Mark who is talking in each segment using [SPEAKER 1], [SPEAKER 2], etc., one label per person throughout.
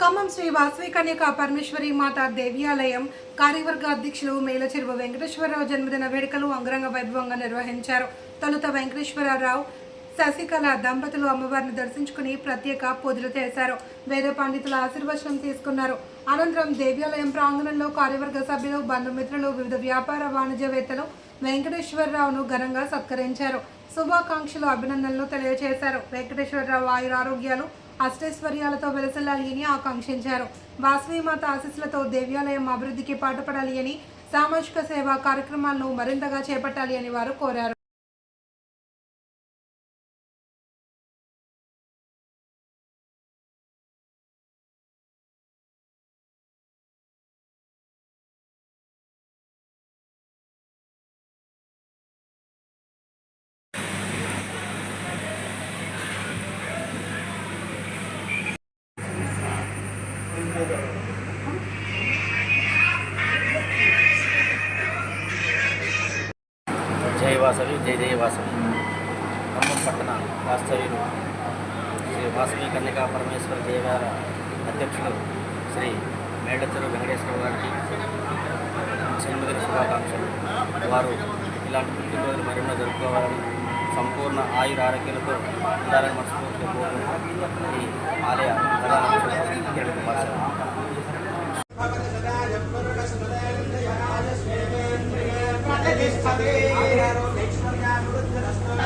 [SPEAKER 1] ఖమ్మం శ్రీ వాసవి కన్యకా పరమేశ్వరి మాత దేవ్యాలయం కార్యవర్గ అధ్యక్షులు మేలచెరువు వెంకటేశ్వరరావు జన్మదిన వేడుకలు అంగరంగ వైభవంగా నిర్వహించారు. తొలుత వెంకటేశ్వరరావు శశికళ దంపతులు అమ్మవారిని దర్శించుకుని ప్రత్యేక పూజలు చేశారు. వేద పండితుల ఆశీర్వచనం తీసుకున్నారు. అనంతరం దేవ్యాలయం ప్రాంగణంలో కార్యవర్గ సభ్యులు బంధుమిత్రులు వివిధ వ్యాపార వాణిజ్యవేత్తలు వెంకటేశ్వరరావును ఘనంగా సత్కరించారు. శుభాకాంక్షలు అభినందనలు తెలియజేశారు. వెంకటేశ్వరరావు ఆయురారోగ్యాలు అష్టైశ్వర్యాలతో వెలసల్లాలి అని ఆకాంక్షించారు. వాసవి మాత ఆశీస్సులతో దేవాలయం అభివృద్ధికి పాటుపడాలి అని సామాజిక సేవా కార్యక్రమాలను మరింతగా చేపట్టాలి అని వారు కోరారు.
[SPEAKER 2] జయదేవాసం. ఖమ్మం పట్టణ వాస్తవ్యులు శ్రీ వాసవి కన్యకా పరమేశ్వర దేవాల అధ్యక్షులు శ్రీ మేడచెరు వెంకటేశ్వర గారికి జన్మదిన శుభాకాంక్షలు. వారు ఇలాంటి పుట్టినరోజులు మరెన్నో జరుపుకోవాలని సంపూర్ణ ఆయుర ఆరోగ్యాలతో ఉండాలని మనస్ఫూర్తిగా కోరుకుంటూ ఈ ఆలయ ప్రధాన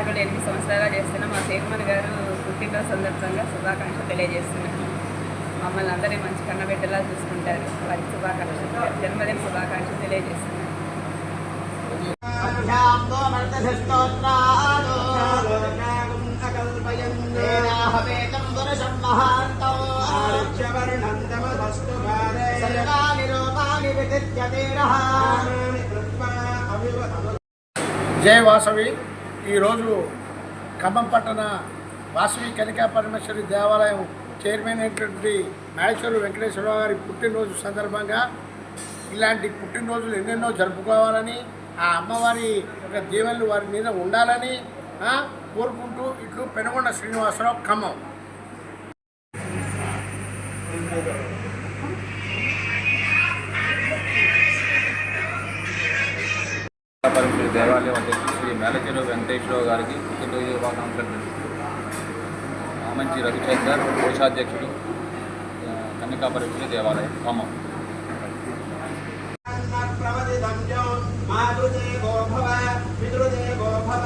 [SPEAKER 3] కూడా ఎనిమిది సంవత్సరాలుగా చేస్తున్నా మా చైర్మన్ గారు పుట్టినరోజు సందర్భంగా శుభాకాంక్షలు తెలియజేస్తున్నాను మమ్మల్ని అందరినీ మంచి కన్నబెట్టేలా చూసుకుంటారు. వారికి శుభాకాంక్షలు జన్మదిన శుభాకాంక్షలు తెలియజేస్తున్నాను
[SPEAKER 4] జయ వాసవి. ఈరోజు ఖమ్మం పట్టణ వాసవి కనికా పరమేశ్వరి దేవాలయం చైర్మన్ అయినటువంటి మేళేశ్వరు వెంకటేశ్వరరావు గారి పుట్టినరోజు సందర్భంగా ఇలాంటి పుట్టినరోజులు ఎన్నెన్నో జరుపుకోవాలని ఆ అమ్మవారి యొక్క దీవెనలు వారి మీద ఉండాలని కోరుకుంటూ ఇట్లు పెనుగొండ శ్రీనివాసరావు ఖమ్మం.
[SPEAKER 5] దేవాలయం మేలచెరు వెంకటేశ్వరరావు గారికి పుట్టినరోజు శుభాకాంక్షలు ఆమంచి రవిశంకర్ కోశాధ్యక్షుడు ఆ, కన్యకా పరమేశ్వరి దేవాలయం ఖమ్మం
[SPEAKER 6] ప్రవదిదంజో మాతృదేవో భవ పితృదేవో భవ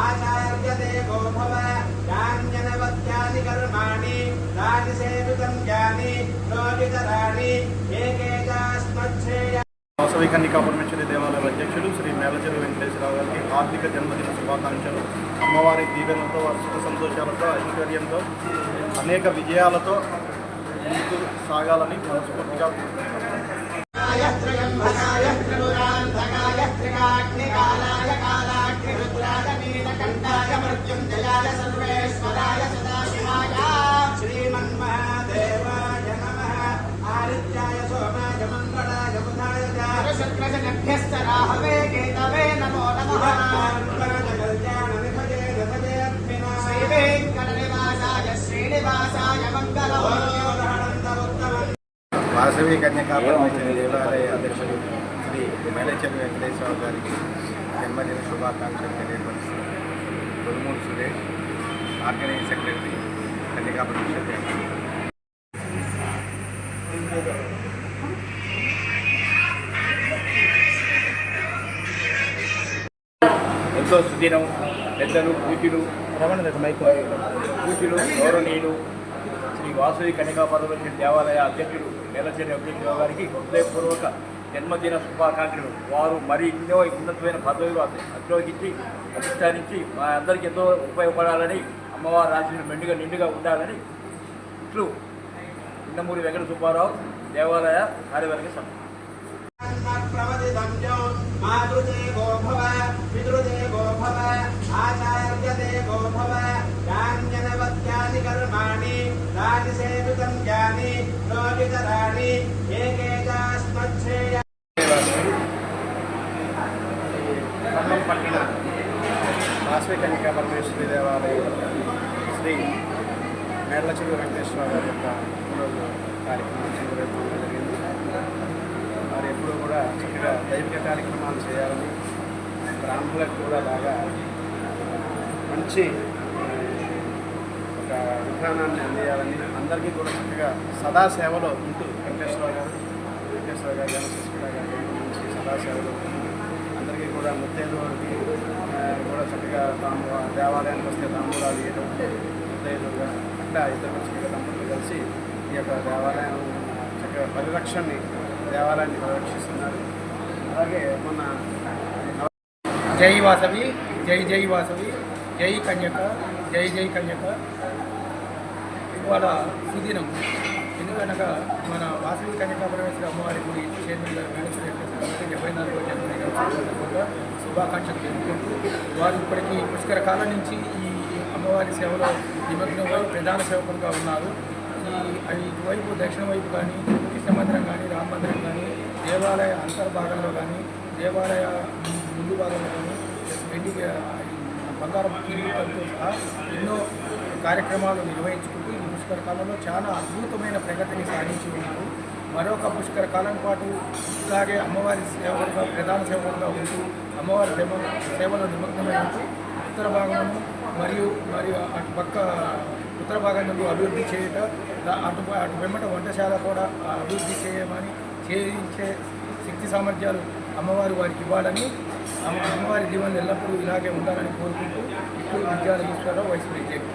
[SPEAKER 6] ఆచార్యదేవో భవ కాపురమేశ్వరి కర్మాణి
[SPEAKER 7] అధ్యక్షులు దేవాలయ శ్రీ మేలచెరు వెంకటేశ్వరరావు గారికి ఆర్థిక జన్మదిన శుభాకాంక్షలు. అమ్మవారి దీవెనలతో వారి సుఖ సంతోషాలతో ఐశ్వర్యంతో అనేక విజయాలతో ముందుకు సాగాలని మనస్ఫూర్తిగా కోరుకుంటున్నాను. వాసవి కన్యకా పరమేశ్వరి దేవాలయ అధ్యక్షుడు శ్రీ మేలచెరు వెంకటేశ్వరరావు గారికి జన్మదిన శుభాకాంక్షలు తెలియపరుస్తున్నారు తొలుమూరు సురేష్ ఆర్గనైజ్ సెక్రటరీ కన్యకా పరమేశ్వరి దేవాలయం
[SPEAKER 4] ఎంతో సుదినం పెద్దలు పూజలు పూజలు గౌరవనీయులు శ్రీ వాసవి కన్యకా పరమేశ్వరి దేవాలయ అధ్యక్షుడు మేలచేరి వెంకటేశ్వరరావు గారికి హృదయపూర్వక
[SPEAKER 8] జన్మదిన శుభాకాంక్షలు. వారు మరి ఎన్నో ఉన్నతమైన పదవులు అధి- అధిరోహించి అధిష్టానించి మా అందరికీ ఎంతో ఉపయోగపడాలని అమ్మవారు రాసిన మెండుగా నిండుగా ఉండాలని ఇట్లు ఇందమూరి వెంకట సుబ్బారావు దేవాలయ కార్యవర్గ సభ.
[SPEAKER 9] పట్టిన పట్టణ కన్యకా పరమేశ్వరి దేవాలయం శ్రీ మేడల వెంకటేశ్వర గారి యొక్క ఈరోజు కార్యక్రమం నిర్వహించడం జరిగింది వారు ఎప్పుడూ కూడా చక్కగా దైవిక కార్యక్రమాలు చేయాలని బ్రాహ్మణులకు కూడా బాగా మంచి ఒక విధానాన్ని అందియాలని అందరికీ కూడా చక్కగా సదా సేవలో ఉంటూ వెంకటేశ్వర గారు వెంకటేశ్వర గారు గారు సదా సేవలో కూడా ముత్తైదు వారికి కూడా చక్కగా తాము దేవాలయానికి వస్తే తాంబూలాలు ఇవ్వడం ముత్తైదువుగా అట్లా ఇద్దరు చక్కగా దంపతులు కలిసి ఈ యొక్క దేవాలయం చక్కగా పరిరక్షణని దేవాలయాన్ని పరిరక్షిస్తున్నారు. అలాగే మొన్న
[SPEAKER 10] జై వాసవి జై జై వాసవి జై కన్యక జై జై కన్యక. ఇవాళ సుదినం. ఎందుకనగా మన వాసవి కన్యకా పరమేశ్వర అమ్మవారి గుడి చైర్మన్ గారు వెంకటేశ్వర డెబ్బై నాలుగో జన్మదిన శుభాకాంక్షలు తెలుపుకుంటూ వారు ఇప్పటికీ పుష్కర కాలం నుంచి ఈ అమ్మవారి సేవలో నిమగ్నమై ప్రధాన సేవకులుగా ఉన్నారు. ఈ ఇటువైపు దక్షిణ వైపు కానీ కృష్ణ మందిరం కానీ రామ మందిరం కానీ దేవాలయ అంతర్భాగంలో కానీ దేవాలయ ముందు భాగంలో కానీ వెండి బంగారం కిరీటంతో సహా ఎన్నో కార్యక్రమాలు నిర్వహించుకుంటూ పుష్కర కాలంలో చాలా అద్భుతమైన ప్రగతిని సాధించి ఉన్నారు. మరొక పుష్కర కాలం పాటు ఇలాగే అమ్మవారి సేవలుగా ప్రధాన సేవలుగా ఉంటూ అమ్మవారి సేవ సేవలో నిమగ్నమై ఉంటూ ఉత్తర భాగంలో మరియు మరియు అటు పక్క ఉత్తర భాగం అభివృద్ధి చేయట అటు అటు వెంబట వంటశాల కూడా అభివృద్ధి చేయమని చేయించే శక్తి సామర్థ్యాలు అమ్మవారు వారికి ఇవ్వాలని అమ్మవారి జీవనం ఎల్లప్పుడూ ఇలాగే ఉండాలని కోరుకుంటూ ఇప్పుడు విద్యాలయ ఈశ్వరరావు వైస్ ప్రెసిడెంట్